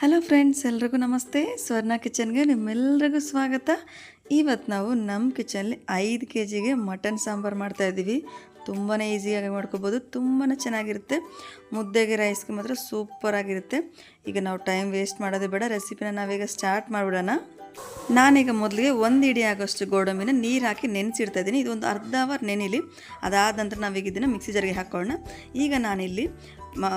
Hello friends, ಎಲ್ರಿಗೂ ನಮಸ್ತೆ. ಸ್ವರ್ಣ ಕಿಚನ್ಗೆ ನಿಮ್ಮೆಲ್ರಿಗೂ ಸ್ವಾಗತ. ಇವತ್ತು ನಾವು ನಮ್ಮ ಕಿಚನಲ್ಲಿ ಐದು ಕೆ ಜಿಗೆ ಮಟನ್ ಸಾಂಬಾರು ಮಾಡ್ತಾಯಿದ್ದೀವಿ ತುಂಬಾ ಈಸಿಯಾಗಿ ಮಾಡ್ಕೋಬೋದು ತುಂಬಾ ಚೆನ್ನಾಗಿರುತ್ತೆ. ಮುದ್ದೆಗೆ ರೈಸ್ಗೆ ಮಾತ್ರ ಸೂಪರಾಗಿರುತ್ತೆ ಈಗ ನಾವು ಟೈಮ್ ವೇಸ್ಟ್ ಮಾಡೋದೇ ಬೇಡ, ರೆಸಿಪಿನ ನಾವೀಗ ಸ್ಟಾರ್ಟ್ ಮಾಡಿಬಿಡೋಣ. ನಾನೀಗ ಮೊದಲಿಗೆ ಒಂದು ಇಡಿ ಆಗೋಷ್ಟು ಗೋಡಂಬಿನ ನೀರು ಹಾಕಿ ನೆನೆಸಿಡ್ತಾ ಇದ್ದೀನಿ. ಇದು ಒಂದು ಅರ್ಧ ಅವರ್ ನೆನೆಲಿ. ಅದಾದ ನಂತರ ನಾವೀಗ ಇದನ್ನು ಮಿಕ್ಸಿ ಜಾರಿಗೆ ಹಾಕ್ಕೊಳ್ಳೋಣ. ಈಗ ನಾನಿಲ್ಲಿ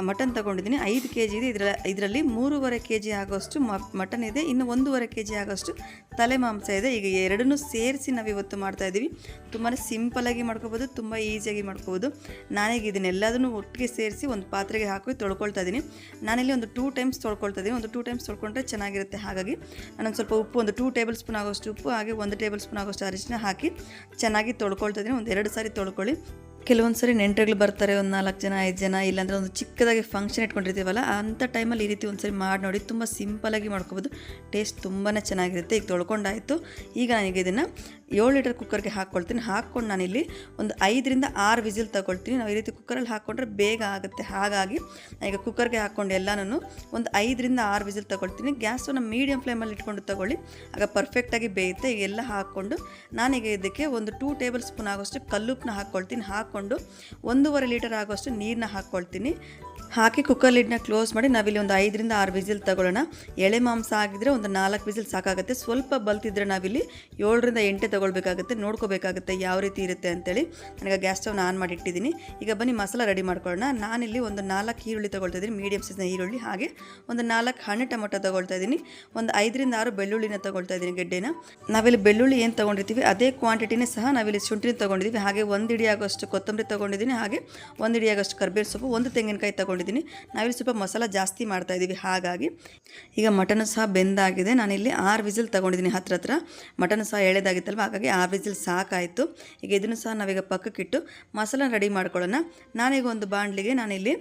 ಮಟನ್ ತೊಗೊಂಡಿದ್ದೀನಿ. ಐದು ಕೆ ಜಿ ಇದೆ. ಇದರ ಇದರಲ್ಲಿ ಮೂರುವರೆ ಕೆ ಜಿ ಆಗೋಷ್ಟು ಮಟನ್ ಇದೆ. ಇನ್ನು ಒಂದೂವರೆ ಕೆ ಜಿ ಆಗೋಷ್ಟು ತಲೆ ಮಾಂಸ ಇದೆ. ಈಗ ಎರಡನ್ನೂ ಸೇರಿಸಿ ನಾವು ಇವತ್ತು ಮಾಡ್ತಾಯಿದ್ದೀವಿ ತುಂಬಾ ಸಿಂಪಲಾಗಿ ಮಾಡ್ಕೋಬೋದು. ತುಂಬ ಈಸಿಯಾಗಿ ಮಾಡ್ಕೋಬೋದು. ನಾನೀಗ ಇದನ್ನೆಲ್ಲದನ್ನು ಒಟ್ಟಿಗೆ ಸೇರಿಸಿ ಒಂದು ಪಾತ್ರೆಗೆ ಹಾಕಿ ತೊಳ್ಕೊಳ್ತಾ ಇದ್ದೀನಿ ನಾನಿಲ್ಲಿ ಒಂದು ಟೂ ಟೈಮ್ಸ್ ತೊಳ್ಕೊಳ್ತಾ ಇದ್ದೀನಿ ಒಂದು ಟೂ ಟೈಮ್ಸ್ ತೊಳ್ಕೊಂಡ್ರೆ ಚೆನ್ನಾಗಿರುತ್ತೆ. ಹಾಗಾಗಿ ನಾನೊಂದು ಸ್ವಲ್ಪ ಉಪ್ಪು, ಒಂದು ಟೂ ಟೇಬಲ್ ಸ್ಪೂನ್ ಆಗೋಷ್ಟು ಉಪ್ಪು, ಹಾಗೆ ಒಂದು ಟೇಬಲ್ ಸ್ಪೂನ್ ಆಗೋಷ್ಟು ಅರಿಶಿನ ಹಾಕಿ ಚೆನ್ನಾಗಿ ತೊಳ್ಕೊಳ್ತಾ ಇದ್ದೀನಿ ಒಂದು ಎರಡು ಸಾರಿ ತೊಳ್ಕೊಳ್ಳಿ. ಕೆಲವೊಂದು ಸರಿ ನೆಂಟರುಗಳು ಬರ್ತಾರೆ, ಒಂದು ನಾಲ್ಕು ಜನ, ಐದು ಜನ, ಇಲ್ಲಾಂದರೆ ಒಂದು ಚಿಕ್ಕದಾಗಿ ಫಂಕ್ಷನ್ ಇಟ್ಕೊಂಡಿರ್ತೀವಲ್ಲ ಅಂಥ ಟೈಮಲ್ಲಿ ಈ ರೀತಿ ಒಂದು ಸರಿ ಮಾಡಿ ನೋಡಿ, ತುಂಬ ಸಿಂಪಲಾಗಿ ಮಾಡ್ಕೋಬೋದು. ಟೇಸ್ಟ್ ತುಂಬಾ ಚೆನ್ನಾಗಿರುತ್ತೆ. ಈಗ ತೊಳ್ಕೊಂಡಾಯಿತು. ಈಗ ನನಗೆ ಇದನ್ನು ಏಳು ಲೀಟರ್ ಕುಕ್ಕರ್ಗೆ ಹಾಕ್ಕೊಳ್ತೀನಿ ಹಾಕ್ಕೊಂಡು ನಾನಿಲ್ಲಿ ಒಂದು ಐದರಿಂದ ಆರು ವಿಸಿಲ್ ತಗೊಳ್ತೀನಿ. ನಾವು ಈ ರೀತಿ ಕುಕ್ಕರಲ್ಲಿ ಹಾಕ್ಕೊಂಡ್ರೆ ಬೇಗ ಆಗುತ್ತೆ. ಹಾಗಾಗಿ ಈಗ ಕುಕ್ಕರ್ಗೆ ಹಾಕ್ಕೊಂಡು ಎಲ್ಲನೂ ಒಂದು ಐದರಿಂದ ಆರು ವಿಸಿಲ್ ತಗೊಳ್ತೀನಿ. ಗ್ಯಾಸನ್ನು ಮೀಡಿಯಮ್ ಫ್ಲೇಮಲ್ಲಿ ಇಟ್ಕೊಂಡು ತಗೊಳ್ಳಿ. ಆಗ ಪರ್ಫೆಕ್ಟಾಗಿ ಬೇಯುತ್ತೆ. ಎಲ್ಲ ಹಾಕ್ಕೊಂಡು ನಾನೀಗ ಇದಕ್ಕೆ ಒಂದು ಟೂ ಟೇಬಲ್ ಸ್ಪೂನ್ ಆಗೋಷ್ಟು ಕಲ್ಲುಪ್ಪನ್ನ ಹಾಕ್ಕೊಳ್ತೀನಿ ಹಾಕ್ಕೊಂಡು ಒಂದೂವರೆ ಲೀಟರ್ ಆಗೋಷ್ಟು ನೀರನ್ನ ಹಾಕ್ಕೊಳ್ತೀನಿ ಹಾಕಿ ಕುಕ್ಕರ್ ಲಿಡ್ನ ಕ್ಲೋಸ್ ಮಾಡಿ ನಾವಿಲ್ಲಿ ಒಂದು ಐದರಿಂದ ಆರು ವಿಸಿಲ್ ತಗೊಳ್ಳೋಣ. ಎಳೆ ಮಾಂಸ ಆಗಿದ್ರೆ ಒಂದು ನಾಲ್ಕು ವಿಸಿಲ್ ಸಾಕಾಗುತ್ತೆ. ಸ್ವಲ್ಪ ಬಲ್ತಿದ್ರೆ ನಾವಿಲ್ಲಿ ಏಳರಿಂದ ಎಂಟೆ ತಗೊಳ್ಬೇಕಾಗುತ್ತೆ. ನೋಡ್ಕೋಬೇಕಾಗುತ್ತೆ ಯಾವ ರೀತಿ ಇರುತ್ತೆ ಅಂತೇಳಿ. ನನಗೆ ಗ್ಯಾಸ್ ಸ್ಟವ್ನ ಆನ್ ಮಾಡಿ ಇಟ್ಟಿದ್ದೀನಿ. ಈಗ ಬನ್ನಿ ಮಸಾಲ ರೆಡಿ ಮಾಡ್ಕೊಳ್ಳೋಣ. ನಾನಿಲ್ಲಿ ಒಂದು ನಾಲ್ಕು ಈರುಳ್ಳಿ ತೊಗೊಳ್ತಾ ಇದ್ದೀನಿ. ಮೀಡಿಯಮ್ ಸೈಜ್ನ ಈರುಳ್ಳಿ. ಹಾಗೆ ಒಂದು ನಾಲ್ಕು ಹಣ್ಣು ಟೊಮೊಟೊ ತೊಗೊಳ್ತಾ ಇದ್ದೀನಿ. ಒಂದು ಐದರಿಂದ ಆರು ಬೆಳ್ಳುಳ್ಳಿನ ತೊಗೊಳ್ತಾ ಇದ್ದೀನಿ ಗೆಡ್ಡೆನ. ನಾವಿಲ್ಲಿ ಬೆಳ್ಳುಳ್ಳಿ ಏನು ತೊಗೊಂಡಿರ್ತೀವಿ, ಅದೇ ಕ್ವಾಂಟಿಟಿನೇ ಸಹ ನಾವಿಲ್ಲಿ ಶುಂಠಿನ ತೊಗೊಂಡಿದ್ದೀವಿ. ಹಾಗೆ ಒಂದು ಆಗೋಷ್ಟು ಕೊತ್ತಂಬರಿ ತೊಗೊಂಡಿದ್ದೀನಿ. ಹಾಗೆ ಒಂದು ಇಡಿ ಆಗೋಷ್ಟು ಕರ್ಬೇವು ಸೊಪ್ಪು, ಒಂದು ತೆಂಗಿನಕಾಯಿ ತೊಗೊಂಡಿದ್ದೀನಿ ನಾವಿಲ್ಲಿ ಸ್ವಲ್ಪ ಮಸಾಲ ಜಾಸ್ತಿ ಮಾಡ್ತಾ ಇದ್ದೀವಿ. ಹಾಗಾಗಿ ಈಗ ಮಟನ್ ಸಹ ಬೆಂದಾಗಿದೆ. ನಾನಿಲ್ಲಿ ಆರು ವಿಸಿಲ್ ತೊಗೊಂಡಿದ್ದೀನಿ ಹತ್ರ ಹತ್ರ. ಮಟನ್ ಸಹ ಎಳೆದಾಗಿತ್ತಲ್ವ? ಹಾಗಾಗಿ ಆರು ವಿಸಿಲ್ ಸಾಕಾಯಿತು. ಈಗ ಇದನ್ನು ಸಹ ನಾವೀಗ ಪಕ್ಕಕ್ಕಿಟ್ಟು ಮಸಾಲ ರೆಡಿ ಮಾಡ್ಕೊಳ್ಳೋಣ. ನಾನೀಗ ಒಂದು ಬಾಣಲಿಗೆ ನಾನಿಲ್ಲಿ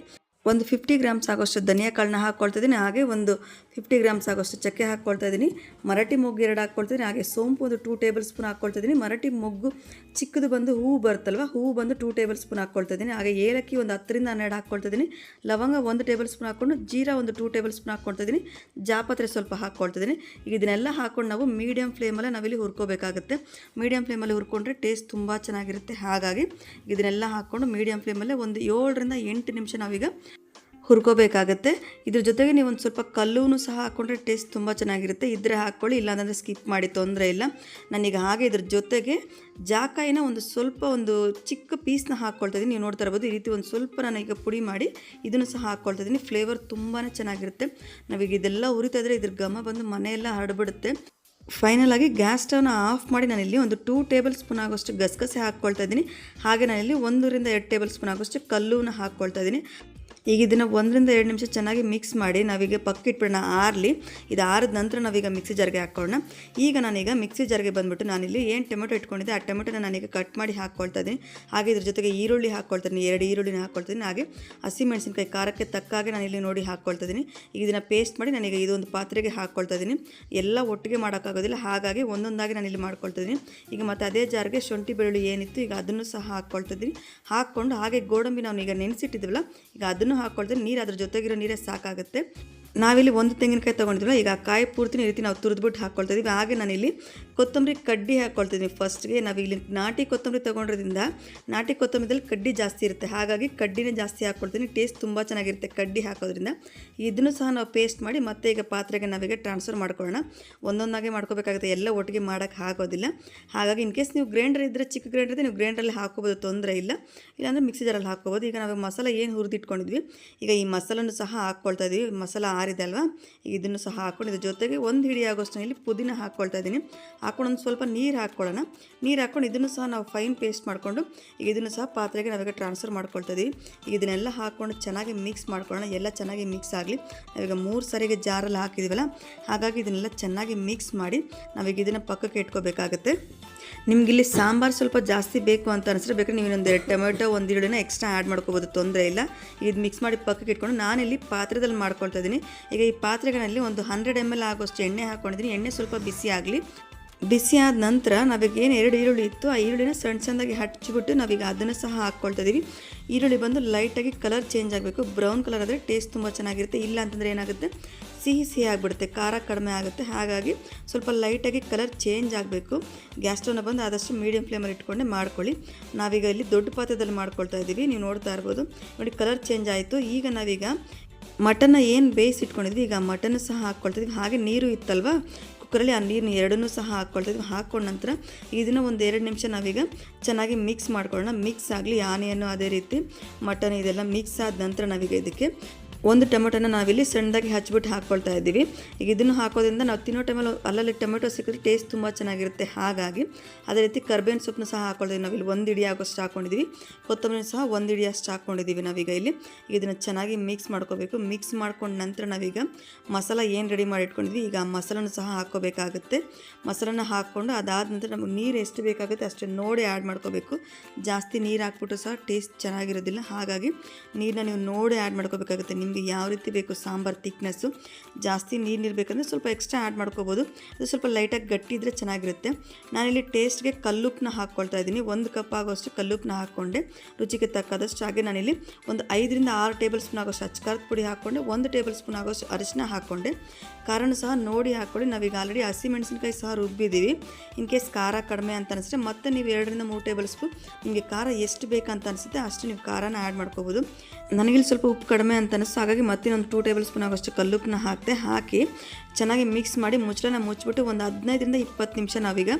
ಒಂದು ಫಿಫ್ಟಿ ಗ್ರಾಮ್ಸ್ ಆಗೋಷ್ಟು ಧನಿಯಾ ಕಾಳನ್ನ ಹಾಕ್ಕೊಳ್ತಾ ಇದ್ದೀನಿ ಹಾಗೆ ಒಂದು ಫಿಫ್ಟಿ ಗ್ರಾಮ್ಸ್ ಆಗೋಷ್ಟು ಚಕ್ಕೆ ಹಾಕ್ಕೊಳ್ತಾ ಇದ್ದೀನಿ. ಮರಾಠಿ ಮೊಗ್ಗು ಎರಡು ಹಾಕ್ಕೊಳ್ತಾ ಇದ್ದೀನಿ ಹಾಗೆ ಸೋಂಪು ಒಂದು ಟೂ ಟೇಬಲ್ ಸ್ಪೂನ್ ಹಾಕ್ಕೊಳ್ತಾ ಇದ್ದೀನಿ ಮರಾಠಿ ಮೊಗ್ಗು ಚಿಕ್ಕದು ಬಂದು ಹೂವು ಬರುತ್ತಲ್ವ, ಹೂವು ಬಂದು ಟೂ ಟೇಬಲ್ ಸ್ಪೂನ್ ಹಾಕ್ಕೊಳ್ತಾ ಇದ್ದೀನಿ. ಹಾಗೆ ಏಲಕ್ಕಿ ಒಂದು ಹತ್ತರಿಂದ ಹನ್ನೆರಡು ಹಾಕ್ಕೊಳ್ತಾ ಇದ್ದೀನಿ. ಲವಂಗ ಒಂದು ಟೇಬಲ್ ಸ್ಪೂನ್ ಹಾಕ್ಕೊಂಡು ಜೀರಾ ಒಂದು ಟೂ ಟೇಬಲ್ ಸ್ಪೂನ್ ಹಾಕ್ಕೊಳ್ತಾ ಇದ್ದೀನಿ. ಜಾಪತ್ರೆ ಸ್ವಲ್ಪ ಹಾಕ್ಕೊಳ್ತಾ ಇದ್ದೀನಿ. ಈಗ ಇದನ್ನೆಲ್ಲ ಹಾಕ್ಕೊಂಡು ನಾವು ಮೀಡಿಯಮ್ ಫ್ಲೇಮಲ್ಲೇ ನಾವಿಲ್ಲಿ ಹುರ್ಕೋಬೇಕಾಗುತ್ತೆ. ಮೀಡಿಯಮ್ ಫ್ಲೇಮಲ್ಲಿ ಹುರ್ಕೊಂಡ್ರೆ ಟೇಸ್ಟ್ ತುಂಬ ಚೆನ್ನಾಗಿರುತ್ತೆ. ಹಾಗಾಗಿ ಇದನ್ನೆಲ್ಲ ಹಾಕ್ಕೊಂಡು ಮೀಡಿಯಮ್ ಫ್ಲೇಮಲ್ಲೇ ಒಂದು ಏಳರಿಂದ ಎಂಟು ನಿಮಿಷ ನಾವೀಗ ಹುರ್ಕೋಬೇಕಾಗತ್ತೆ. ಇದ್ರ ಜೊತೆಗೆ ನೀವು ಒಂದು ಸ್ವಲ್ಪ ಕಲ್ಲೂ ಸಹ ಹಾಕ್ಕೊಂಡ್ರೆ ಟೇಸ್ಟ್ ತುಂಬ ಚೆನ್ನಾಗಿರುತ್ತೆ. ಇದ್ರೆ ಹಾಕ್ಕೊಳ್ಳಿ, ಇಲ್ಲಾಂದರೆ ಸ್ಕಿಪ್ ಮಾಡಿ ತೊಂದರೆ ಇಲ್ಲ. ನಾನೀಗ ಹಾಗೆ ಇದ್ರ ಜೊತೆಗೆ ಜಾಕಾಯಿನ ಒಂದು ಸ್ವಲ್ಪ ಒಂದು ಚಿಕ್ಕ ಪೀಸ್ನ ಹಾಕ್ಕೊಳ್ತಾ ಇದ್ದೀನಿ ನೀವು ನೋಡ್ತಾ ಇರ್ಬೋದು, ಈ ರೀತಿ ಒಂದು ಸ್ವಲ್ಪ ನಾನು ಈಗ ಪುಡಿ ಮಾಡಿ ಇದನ್ನು ಸಹ ಹಾಕ್ಕೊಳ್ತಾ ಇದ್ದೀನಿ ಫ್ಲೇವರ್ ತುಂಬಾ ಚೆನ್ನಾಗಿರುತ್ತೆ. ನಾವೀಗ ಇದೆಲ್ಲ ಉರಿತಾ ಇದ್ರೆ ಇದ್ರ ಘಮ ಬಂದು ಮನೆಯೆಲ್ಲ ಹರಡ್ಬಿಡುತ್ತೆ. ಫೈನಲ್ ಆಗಿ ಗ್ಯಾಸ್ ಸ್ಟವ್ನ ಆಫ್ ಮಾಡಿ ನಾನಿಲ್ಲಿ ಒಂದು ಟೂ ಟೇಬಲ್ ಸ್ಪೂನ್ ಆಗೋಷ್ಟು ಗಸಗಸೆ ಹಾಕ್ಕೊಳ್ತಾ ಇದ್ದೀನಿ ಹಾಗೆ ನಾನಿಲ್ಲಿ ಒಂದರಿಂದ ಎರಡು ಟೇಬಲ್ ಸ್ಪೂನ್ ಆಗೋಷ್ಟು ಕಲ್ಲೂನ ಹಾಕ್ಕೊಳ್ತಾ ಇದ್ದೀನಿ ಈಗ ಇದನ್ನು ಒಂದರಿಂದ ಎರಡು ನಿಮಿಷ ಚೆನ್ನಾಗಿ ಮಿಕ್ಸ್ ಮಾಡಿ ನಾವೀಗ ಪಕ್ಕ ಇಟ್ಬಿಡೋಣ, ಆರಲಿ. ಇದು ಆರಿದ ನಂತರ ನಾವೀಗ ಮಿಕ್ಸಿ ಜಾರ್ಗೆ ಹಾಕ್ಕೊಳ್ಳೋಣ ಈಗ ನಾನೀಗ ಮಿಕ್ಸಿ ಜಾರ್ಗೆ ಬಂದುಬಿಟ್ಟು ನಾನಿಲ್ಲಿ ಏನು ಟೊಮೆಟೊ ಇಟ್ಕೊಂಡಿದ್ದೆ, ಆ ಟೊಮೆಟೊನ ನಾನೀಗ ಕಟ್ ಮಾಡಿ ಹಾಕ್ಕೊಳ್ತಾ ಇದ್ದೀನಿ. ಹಾಗೆ ಇದ್ರ ಜೊತೆಗೆ ಈರುಳ್ಳಿ ಹಾಕ್ಕೊಳ್ತೀನಿ ಎರಡು ಈರುಳ್ಳಿನ ಹಾಕ್ಕೊಳ್ತೀನಿ ಹಾಗೆ ಹಸಿಮೆಣಸಿನ್ಕಾಯಿ ಖಾರಕ್ಕೆ ತಕ್ಕಾಗೆ ನಾನಿಲ್ಲಿ ನೋಡಿ ಹಾಕ್ಕೊಳ್ತಾ ಇದ್ದೀನಿ. ಈಗ ಇದನ್ನು ಪೇಸ್ಟ್ ಮಾಡಿ ನಾನೀಗ ಇದೊಂದು ಪಾತ್ರೆಗೆ ಹಾಕ್ಕೊಳ್ತಾ ಇದ್ದೀನಿ. ಎಲ್ಲ ಒಟ್ಟಿಗೆ ಮಾಡೋಕ್ಕಾಗೋದಿಲ್ಲ, ಹಾಗಾಗಿ ಒಂದೊಂದಾಗಿ ನಾನಿಲ್ಲಿ ಮಾಡ್ಕೊಳ್ತಾ ಇದ್ದೀನಿ. ಈಗ ಮತ್ತು ಅದೇ ಜಾರ್ಗೆ ಶುಂಠಿ ಬೆಳ್ಳುಳ್ಳಿ ಏನಿತ್ತು, ಈಗ ಅದನ್ನು ಸಹ ಹಾಕ್ಕೊಳ್ತಾ ಇದ್ದೀನಿ. ಹಾಕ್ಕೊಂಡು ಹಾಗೆ ಗೋಡಂಬಿ ನಾವು ಈಗ ನೆನೆಸಿಟ್ಟಿದ್ವಲ್ಲ ಈಗ ಅದನ್ನು ಹಾಕ್ಕೊಳ್ತೀನಿ ನೀರು ಅದ್ರ ಜೊತೆಗಿರೋ ನೀರೇ ಸಾಕಾಗುತ್ತೆ. ನಾವಿಲ್ಲಿ ಒಂದು ತೆಂಗಿನಕಾಯಿ ತೊಗೊಂಡಿದ್ವಲ್ಲ, ಈಗ ಆ ಕಾಯಿ ಪೂರ್ತಿ ಈ ರೀತಿ ನಾವು ತುರಿದ್ಬಿಟ್ಟು ಹಾಕ್ಕೊಳ್ತಾ ಇದ್ದೀವಿ ಹಾಗೆ ನಾನಿಲ್ಲಿ ಕೊತ್ತಂಬರಿ ಕಡ್ಡಿ ಹಾಕ್ಕೊಳ್ತಿದ್ದೀನಿ ಫಸ್ಟ್ಗೆ ನಾವು ಇಲ್ಲಿ ನಾಟಿ ಕೊತ್ತಂಬರಿ ತೊಗೊಂಡ್ರಿಂದ ನಾಟಿ ಕೊತ್ತಂಬರಿದಲ್ಲಿ ಕಡ್ಡಿ ಜಾಸ್ತಿ ಇರುತ್ತೆ. ಹಾಗಾಗಿ ಕಡ್ಡಿನೇ ಜಾಸ್ತಿ ಹಾಕ್ಕೊಳ್ತೀನಿ ಟೇಸ್ಟ್ ತುಂಬ ಚೆನ್ನಾಗಿರುತ್ತೆ ಕಡ್ಡಿ ಹಾಕೋದ್ರಿಂದ. ಇದನ್ನು ಸಹ ನಾವು ಪೇಸ್ಟ್ ಮಾಡಿ ಮತ್ತೆ ಈಗ ಪಾತ್ರೆಗೆ ನಾವೀಗ ಟ್ರಾನ್ಸ್ಫರ್ ಮಾಡ್ಕೊಳ್ಳೋಣ. ಒಂದೊಂದಾಗೆ ಮಾಡ್ಕೋಬೇಕಾಗುತ್ತೆ. ಎಲ್ಲ ಒಟ್ಟಿಗೆ ಮಾಡೋಕ್ಕೆ ಆಗೋದಿಲ್ಲ. ಹಾಗಾಗಿ ಇನ್ ಕೇಸ್ ನೀವು ಗ್ರೈಂಡರ್ ಇದ್ದರೆ ಚಿಕ್ಕ ಗ್ರೈಂಡರ್ ಇದ್ದರೆ ನೀವು ಗ್ರೈಂಡರಲ್ಲಿ ಹಾಕೋಬೋದು, ತೊಂದರೆ ಇಲ್ಲ. ಇಲ್ಲಾಂದರೆ ಮಿಕ್ಸಿ ಜಾರಲ್ಲಿ ಹಾಕೋಬೋದು. ಈಗ ನಾವು ಮಸಾಲ ಏನು ಹುರಿದಿಟ್ಕೊಂಡಿದ್ವಿ, ಈಗ ಈ ಮಸಾಲನ್ನು ಸಹ ಹಾಕ್ಕೊಳ್ತಾ ಇದ್ದೀವಿ ಮಸಾಲ ಆರಿದೆ ಅಲ್ವಾ? ಇದನ್ನು ಸಹ ಹಾಕ್ಕೊಂಡು ಇದ್ರ ಜೊತೆಗೆ ಒಂದು ಹಿಡಿ ಇಲ್ಲಿ ಪುದೀನ ಹಾಕ್ಕೊಳ್ತಾ ಇದ್ದೀನಿ. ಹಾಕ್ಕೊಂಡು ಒಂದು ಸ್ವಲ್ಪ ನೀರು ಹಾಕ್ಕೊಳ್ಳೋಣ. ನೀರು ಹಾಕ್ಕೊಂಡು ಇದನ್ನು ಸಹ ನಾವು ಫೈನ್ ಪೇಸ್ಟ್ ಮಾಡಿಕೊಂಡು ಈಗ ಇದನ್ನು ಸಹ ಪಾತ್ರೆಗೆ ನಾವೀಗ ಟ್ರಾನ್ಸ್ಫರ್ ಮಾಡ್ಕೊಳ್ತಾ ಇದ್ದೀವಿ ಈಗ ಇದನ್ನೆಲ್ಲ ಹಾಕ್ಕೊಂಡು ಚೆನ್ನಾಗಿ ಮಿಕ್ಸ್ ಮಾಡ್ಕೊಳ್ಳೋಣ. ಎಲ್ಲ ಚೆನ್ನಾಗಿ ಮಿಕ್ಸ್ ಆಗಲಿ. ನಾವೀಗ ಮೂರು ಸರಿಗೆ ಜಾರಲ್ಲಿ ಹಾಕಿದ್ದೀವಲ್ಲ ಹಾಗಾಗಿ ಇದನ್ನೆಲ್ಲ ಚೆನ್ನಾಗಿ ಮಿಕ್ಸ್ ಮಾಡಿ ನಾವೀಗ ಇದನ್ನು ಪಕ್ಕಕ್ಕೆ ಇಟ್ಕೋಬೇಕಾಗುತ್ತೆ. ನಿಮಗಿಲ್ಲಿ ಸಾಂಬಾರು ಸ್ವಲ್ಪ ಜಾಸ್ತಿ ಬೇಕು ಅಂತ ಅನಿಸಿದ್ರೆ ಬೇಕಾದ್ರೆ ನೀವು ಇನ್ನೊಂದು ಎರಡು ಟೊಮೆಟೊ, ಒಂದು ಈರುಳ್ಳಿನ ಎಕ್ಸ್ಟ್ರಾ ಆ್ಯಡ್ ಮಾಡ್ಕೋಬೋದು, ತೊಂದರೆ ಇಲ್ಲ. ಇದು ಮಿಕ್ಸ್ ಮಾಡಿ ಪಕ್ಕಕ್ಕೆ ಇಟ್ಕೊಂಡು ನಾನಿಲ್ಲಿ ಪಾತ್ರೆದಲ್ಲಿ ಮಾಡ್ಕೊಳ್ತಾ ಇದ್ದೀನಿ. ಈಗ ಈ ಪಾತ್ರೆಗಳಲ್ಲಿ ಒಂದು ಹಂಡ್ರೆಡ್ ಎಂ ಎಲ್ ಆಗೋಷ್ಟು ಎಣ್ಣೆ ಹಾಕ್ಕೊಂಡಿದ್ದೀನಿ ಎಣ್ಣೆ ಸ್ವಲ್ಪ ಬಿಸಿ ಆಗಲಿ. ಬಿಸಿ ಆದ ನಂತರ ನಾವೀಗ ಏನು ಎರಡು ಈರುಳ್ಳಿ ಇತ್ತು, ಆ ಈರುಳ್ಳಿನ ಸಣ್ಣ ಸಣ್ಣದಾಗಿ ಹಚ್ಚಿಬಿಟ್ಟು ನಾವೀಗ ಅದನ್ನು ಸಹ ಹಾಕ್ಕೊಳ್ತಾ ಇದ್ದೀವಿ ಈರುಳ್ಳಿ ಬಂದು ಲೈಟಾಗಿ ಕಲರ್ ಚೇಂಜ್ ಆಗಬೇಕು. ಬ್ರೌನ್ ಕಲರ್ ಆದರೆ ಟೇಸ್ಟ್ ತುಂಬ ಚೆನ್ನಾಗಿರುತ್ತೆ. ಇಲ್ಲ ಅಂತಂದರೆ ಏನಾಗುತ್ತೆ? ಸಿಹಿ ಸಿಹಿ ಆಗಿಬಿಡುತ್ತೆ. ಖಾರ ಕಡಿಮೆ ಆಗುತ್ತೆ. ಹಾಗಾಗಿ ಸ್ವಲ್ಪ ಲೈಟಾಗಿ ಕಲರ್ ಚೇಂಜ್ ಆಗಬೇಕು. ಗ್ಯಾಸ್ ಸ್ಟವ್ನ ಬಂದು ಆದಷ್ಟು ಮೀಡಿಯಂ ಫ್ಲೇಮಲ್ಲಿ ಇಟ್ಕೊಂಡೆ ಮಾಡ್ಕೊಳ್ಳಿ. ನಾವೀಗ ಇಲ್ಲಿ ದೊಡ್ಡ ಪಾತ್ರದಲ್ಲಿ ಮಾಡ್ಕೊಳ್ತಾ ಇದ್ದೀವಿ ನೀವು ನೋಡ್ತಾ ಇರ್ಬೋದು. ನೋಡಿ ಕಲರ್ ಚೇಂಜ್ ಆಯಿತು. ಈಗ ನಾವೀಗ ಮಟನ್ನ ಏನು ಬೇಯಿಸಿ ಇಟ್ಕೊಂಡಿದ್ವಿ, ಈಗ ಮಟನ್ ಸಹ ಹಾಕ್ಕೊಳ್ತಿದ್ವಿ ಹಾಗೆ ನೀರು ಇತ್ತಲ್ವ? ಕುಕ್ಕರಲ್ಲಿ ಆ ನೀರನ್ನ ಎರಡನ್ನೂ ಸಹ ಹಾಕ್ಕೊಳ್ತಿದ್ವಿ ಹಾಕ್ಕೊಂಡ ನಂತರ ಇದನ್ನು ಒಂದು ಎರಡು ನಿಮಿಷ ನಾವೀಗ ಚೆನ್ನಾಗಿ ಮಿಕ್ಸ್ ಮಾಡ್ಕೊಳ್ಳೋಣ. ಮಿಕ್ಸ್ ಆಗಲಿ, ಆನೆಯನ್ನು ಅದೇ ರೀತಿ, ಮಟನ್ ಇದೆಲ್ಲ ಮಿಕ್ಸ್ ಆದ ನಂತರ ನಾವೀಗ ಇದಕ್ಕೆ ಒಂದು ಟೊಮೆಟೊನ ನಾವಿಲ್ಲಿ ಸಣ್ಣದಾಗಿ ಹಚ್ಬಿಟ್ಟು ಹಾಕ್ಕೊಳ್ತಾ ಇದ್ದೀವಿ. ಈಗ ಇದನ್ನು ಹಾಕೋದ್ರಿಂದ ನಾವು ತಿನ್ನೋ ಟೈಮಲ್ಲಿ ಅಲ್ಲಲ್ಲಿ ಟೊಮೆಟೊ ಸಿಕ್ಕಿದ್ರೆ ಟೇಸ್ಟ್ ತುಂಬ ಚೆನ್ನಾಗಿರುತ್ತೆ. ಹಾಗಾಗಿ ಅದೇ ರೀತಿ ಕರ್ಬೇವಿನ ಸೊಪ್ಪನ್ನು ಸಹ ಹಾಕೊಳ್ತೀವಿ ನಾವಿಲ್ಲಿ ಒಂದು ಇಡಿ ಆಗೋಷ್ಟು ಹಾಕ್ಕೊಂಡಿದ್ದೀವಿ. ಕೊತ್ತಂಬರಿ ಸಹ ಒಂದು ಇಡಿ ಅಷ್ಟು ಹಾಕ್ಕೊಂಡಿದ್ದೀವಿ ನಾವೀಗ ಇಲ್ಲಿ. ಇದನ್ನು ಚೆನ್ನಾಗಿ ಮಿಕ್ಸ್ ಮಾಡ್ಕೋಬೇಕು. ಮಿಕ್ಸ್ ಮಾಡ್ಕೊಂಡ ನಂತರ ನಾವೀಗ ಮಸಾಲ ಏನು ರೆಡಿ ಮಾಡಿ ಇಟ್ಕೊಂಡಿದ್ವಿ ಈಗ ಆ ಮಸಾಲನ್ನು ಸಹ ಹಾಕ್ಕೋಬೇಕಾಗುತ್ತೆ. ಮಸಾಲನ ಹಾಕ್ಕೊಂಡು ಅದಾದ ನಂತರ ನಮಗೆ ನೀರು ಎಷ್ಟು ಬೇಕಾಗುತ್ತೆ ಅಷ್ಟು ನೋಡಿ ಆ್ಯಡ್ ಮಾಡ್ಕೋಬೇಕು. ಜಾಸ್ತಿ ನೀರು ಹಾಕ್ಬಿಟ್ಟು ಸಹ ಟೇಸ್ಟ್ ಚೆನ್ನಾಗಿರೋದಿಲ್ಲ. ಹಾಗಾಗಿ ನೀರನ್ನ ನೀವು ನೋಡಿ ಆ್ಯಡ್ ಮಾಡ್ಕೋಬೇಕಾಗುತ್ತೆ. ನಿಮಗೆ ಯಾವ ರೀತಿ ಬೇಕು ಸಾಂಬಾರು ತಿಕ್ನೆಸ್ಸು ಜಾಸ್ತಿ ನೀರು ಇರಬೇಕಂದ್ರೆ ಸ್ವಲ್ಪ ಎಕ್ಸ್ಟ್ರಾ ಆ್ಯಡ್ ಮಾಡ್ಕೋಬೋದು. ಅದು ಸ್ವಲ್ಪ ಲೈಟಾಗಿ ಗಟ್ಟಿ ಇದ್ದರೆ ಚೆನ್ನಾಗಿರುತ್ತೆ. ನಾನಿಲ್ಲಿ ಟೇಸ್ಟ್ಗೆ ಕಲ್ಲುಪ್ಪನ್ನ ಹಾಕ್ಕೊಳ್ತಾ ಇದ್ದೀನಿ. ಒಂದು ಕಪ್ ಆಗೋಷ್ಟು ಕಲ್ಲುಪ್ಪನ್ನ ಹಾಕ್ಕೊಂಡೆ. ರುಚಿಗೆ ತಕ್ಕದಷ್ಟು ಹಾಗೆ ನಾನಿಲ್ಲಿ ಒಂದು ಐದರಿಂದ ಆರು ಟೇಬಲ್ ಸ್ಪೂನ್ ಆಗೋಷ್ಟು ಅಚ್ಕಾರದ ಪುಡಿ ಹಾಕ್ಕೊಂಡೆ. ಒಂದು ಟೇಬಲ್ ಸ್ಪೂನ್ ಆಗೋಷ್ಟು ಅರಿಶಿನ ಹಾಕ್ಕೊಂಡೆ. ಕಾರಣ ಸಹ ನೋಡಿ ಹಾಕ್ಕೊಳ್ಳಿ. ನಾವೀಗ ಆಲ್ರೆಡಿ ಹಸಿಮೆಣಸಿನ್ಕಾಯಿ ಸಹ ರುಬ್ಬಿದ್ದೀವಿ ಇನ್ ಕೇಸ್ ಖಾರ ಕಡಿಮೆ ಅಂತ ಅನಿಸಿದ್ರೆ ಮತ್ತೆ ನೀವು ಎರಡರಿಂದ ಮೂರು ಟೇಬಲ್ ಸ್ಪೂನ್ ನಿಮಗೆ ಖಾರ ಎಷ್ಟು ಬೇಕಂತ ಅನಿಸುತ್ತೆ ಅಷ್ಟು ನೀವು ಖಾರನ ಆ್ಯಡ್ ಮಾಡ್ಕೋಬೋದು. ನನಗಿಲ್ಲಿ ಸ್ವಲ್ಪ ಉಪ್ಪು ಕಡಿಮೆ ಅಂತ ಅನಿಸ್ತು ಹಾಗಾಗಿ ಮತ್ತೆ ಒಂದು ಟೂ ಟೇಬಲ್ ಸ್ಪೂನ್ ಆಗೋಷ್ಟು ಕಲ್ಲುಪ್ಪನ್ನ ಹಾಕಿದೆ ಹಾಕಿ ಚೆನ್ನಾಗಿ ಮಿಕ್ಸ್ ಮಾಡಿ ಮುಚ್ಚಳನ ಮುಚ್ಚಿಬಿಟ್ಟು ಒಂದು ಹದಿನೈದರಿಂದ ಇಪ್ಪತ್ತು ನಿಮಿಷ ನಾವೀಗ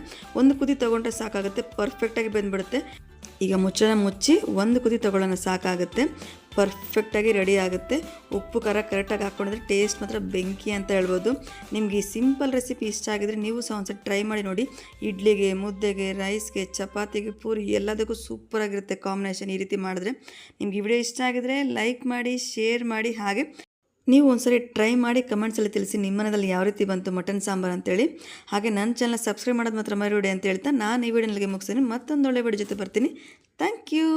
ಒಂದು ಕುದಿ ತೊಗೊಂಡ್ರೆ ಸಾಕಾಗುತ್ತೆ ಪರ್ಫೆಕ್ಟಾಗಿ ಬೆಂದ್ಬಿಡುತ್ತೆ. ಈಗ ಮುಚ್ಚಳ ಮುಚ್ಚಿ ಒಂದು ಕುದಿ ತಗೊಳ್ಳೋಣ, ಸಾಕಾಗುತ್ತೆ. ಪರ್ಫೆಕ್ಟಾಗಿ ರೆಡಿ ಆಗುತ್ತೆ. ಉಪ್ಪು, ಖಾರ ಕರೆಕ್ಟಾಗಿ ಹಾಕ್ಕೊಂಡಿದ್ರೆ ಟೇಸ್ಟ್ ಮಾತ್ರ ಬೆಂಕಿ ಅಂತ ಹೇಳ್ಬೋದು. ನಿಮಗೆ ಈ ಸಿಂಪಲ್ ರೆಸಿಪಿ ಇಷ್ಟ ಆಗಿದ್ರೆ ನೀವು ಸಹ ಒಂದ್ಸರಿ ಟ್ರೈ ಮಾಡಿ ನೋಡಿ. ಇಡ್ಲಿಗೆ, ಮುದ್ದೆಗೆ ರೈಸ್ಗೆ ಚಪಾತಿಗೆ, ಪೂರಿ ಎಲ್ಲದಕ್ಕೂ ಸೂಪರಾಗಿರುತ್ತೆ ಕಾಂಬಿನೇಷನ್ ಈ ರೀತಿ ಮಾಡಿದ್ರೆ. ನಿಮ್ಗೆ ಈ ವಿಡಿಯೋ ಇಷ್ಟ ಆಗಿದ್ರೆ ಲೈಕ್ ಮಾಡಿ ಶೇರ್ ಮಾಡಿ, ಹಾಗೆ ನೀವು ಒಂದ್ಸರಿ ಟ್ರೈ ಮಾಡಿ ಕಮೆಂಟ್ಸಲ್ಲಿ ತಿಳಿಸಿ ನಿಮ್ಮ ಮನದಲ್ಲಿ ಯಾವ ರೀತಿ ಬಂತು ಮಟನ್ ಸಾಂಬಾರು ಅಂತೇಳಿ. ಹಾಗೆ ನನ್ನ ಚಾನಲ್ ಸಬ್ಸ್ಕ್ರೈಬ್ ಮಾಡೋದು ಮಾತ್ರ ಮರಿಬೇಡಿ ಅಂತ ಹೇಳ್ತಾ ನಾನು ಈ ವಿಡಿಯೋನಿಗೆ ಮುಗಿಸ್ತೀನಿ. ಮತ್ತೊಂದು ಒಳ್ಳೆ ವಿಡಿಯೋ ಜೊತೆ ಬರ್ತೀನಿ. Thank you